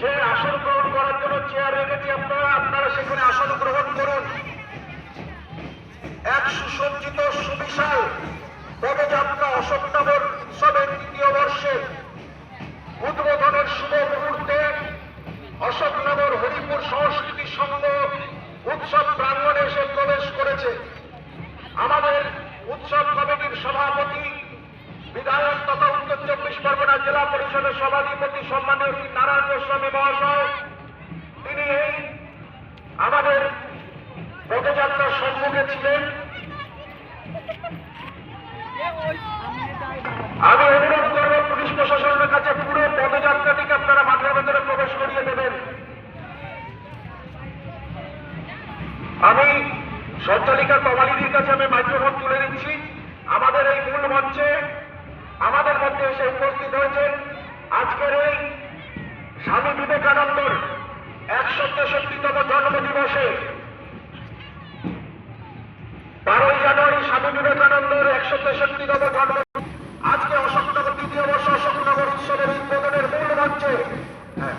যে আসন গ্রহণ করার জন্য চেয়ার রেখেছি আপনারা আপনারা সেখানে আসন গ্রহণ করুন। এক সুসজ্জিত সুবিশাল পদযাত্রা অশোকনগর উৎসবের তৃতীয় বর্ষে উদ্বোধনের শুভ মুহূর্তে অশোকনগর হরিপুর সংস্কৃতি সংঘ উৎসব প্রাঙ্গণে এসে প্রবেশ করেছে আমাদের উৎসব কমিটির সভাপতি বিধায়ক তথা উত্তর চব্বিশ পরগনা জেলা পরিষদের সভাধিপতি সম্মানীয় শ্রী নারায়ণ গোস্বামী মহাশয়, তিনি এই আমাদের পদযাত্রার সম্মুখে ছিলেন। আমি অনুরোধ করব পুলিশ প্রশাসনের কাছে পুরো পদযাত্রাটিকে আপনারা মাঠের ভেতরে প্রবেশ করিয়ে দেবেন আমি সঞ্চালিকা কমালিদির কাছে আমি মাইক্রোফোন তুলে দিচ্ছি আমাদের এই মূল মঞ্চে আমাদের মধ্যে এসে উপস্থিত হয়েছেন আজকের এই স্বামী বিবেকানন্দর একশো তেষট্টিতম জন্মদিবসে বারোই জানুয়ারি স্বামী বিবেকানন্দের একশো তেষট্টিতম আজকে অশোকনগর দ্বিতীয় বর্ষ অশোকনগর হ্যাঁ,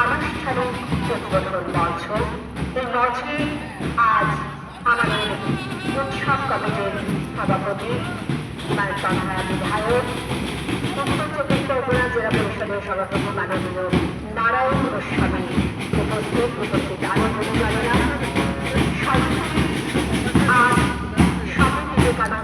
আনুষ্ঠানিক উদ্বোধন মঞ্চ। এই মঞ্চে আজ আমাদের উৎসব কমিটির সভাপতি মানসংখ্যা বিধায়ক, উত্তর চব্বিশ পরগনা জেলা পরিষদের সভাপতি মাননীয় নারায়ণ গোস্বামী উপস্থিত উপস্থিত আরও সর্বোপরি আজ স্বামী বিবেকানন্দের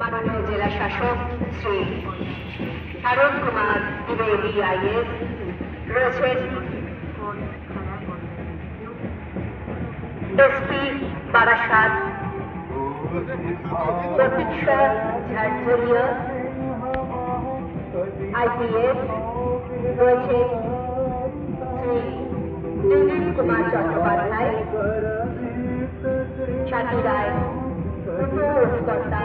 মাননীয় জেলা শাসক শ্রী অরুণ কুমার দ্বিবেদী আইএস রয়েছেন এসপি বারাসাত শ্রী কুমার চট্টোপাধ্যায় স্বাতী রায় অধিকর্তা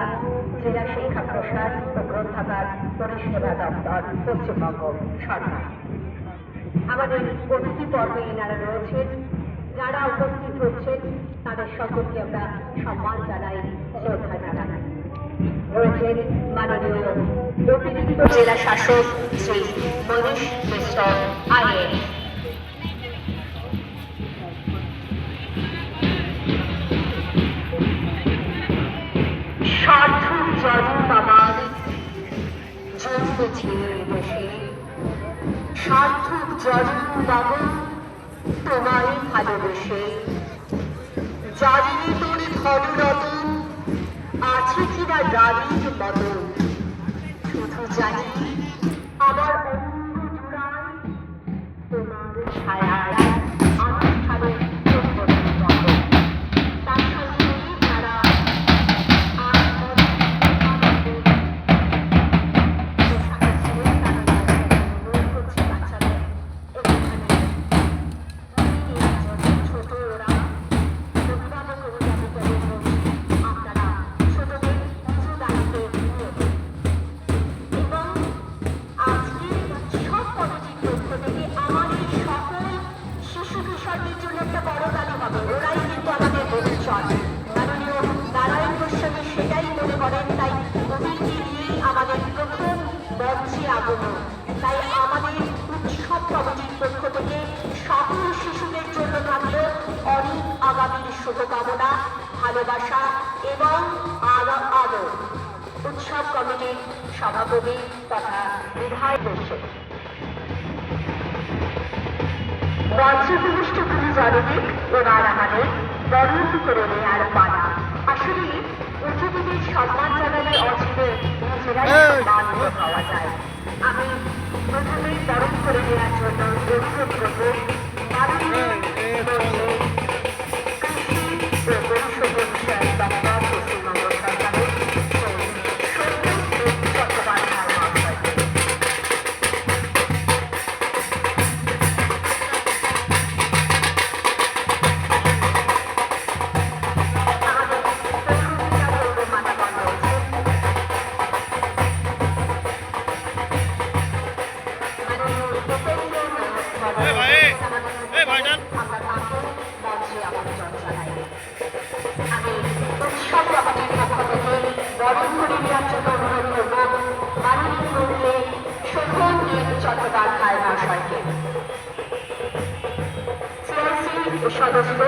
জেলা শিক্ষা প্রসার ও গ্রন্থাগার পরিষেবা দপ্তর, পশ্চিমবঙ্গ সরকার। আমাদের অতিথি পর্বে এনারা রয়েছেন। যারা উপস্থিত হচ্ছেন, তাদের সকলকে আমরা সম্মান জানাই, শ্রদ্ধা জানাই। রয়েছেন মাননীয় অতিরিক্ত জেলা শাসক শ্রী মনীষ মিশ্র আইএ সার্থক জন্ম বাবু তোমায় ভালোবেসে জানি তোর ধনরত আছে কিনা রানীর মতন শুধু জানি, আমার তাই আমাদের উৎসব কমিটির পক্ষ থেকে সকল শিশুদের জন্য থাকল অনেক আগামীর শুভকামনা ভালোবাসা এবং আলো আদর উৎসব কমিটির সভাপতি তথা বিধায়ক বসে। মঞ্চভূমিষ্ঠ গুরু জনদিক ও নারাহানে বরণ করে নেয়ার পালা। আসলে অতিথিদের সম্মান জানালে অচিরে নিজেরাই সম্মানিত হওয়া যায়। আমি প্রথমেই বরণ করে নেওয়ার সদস্য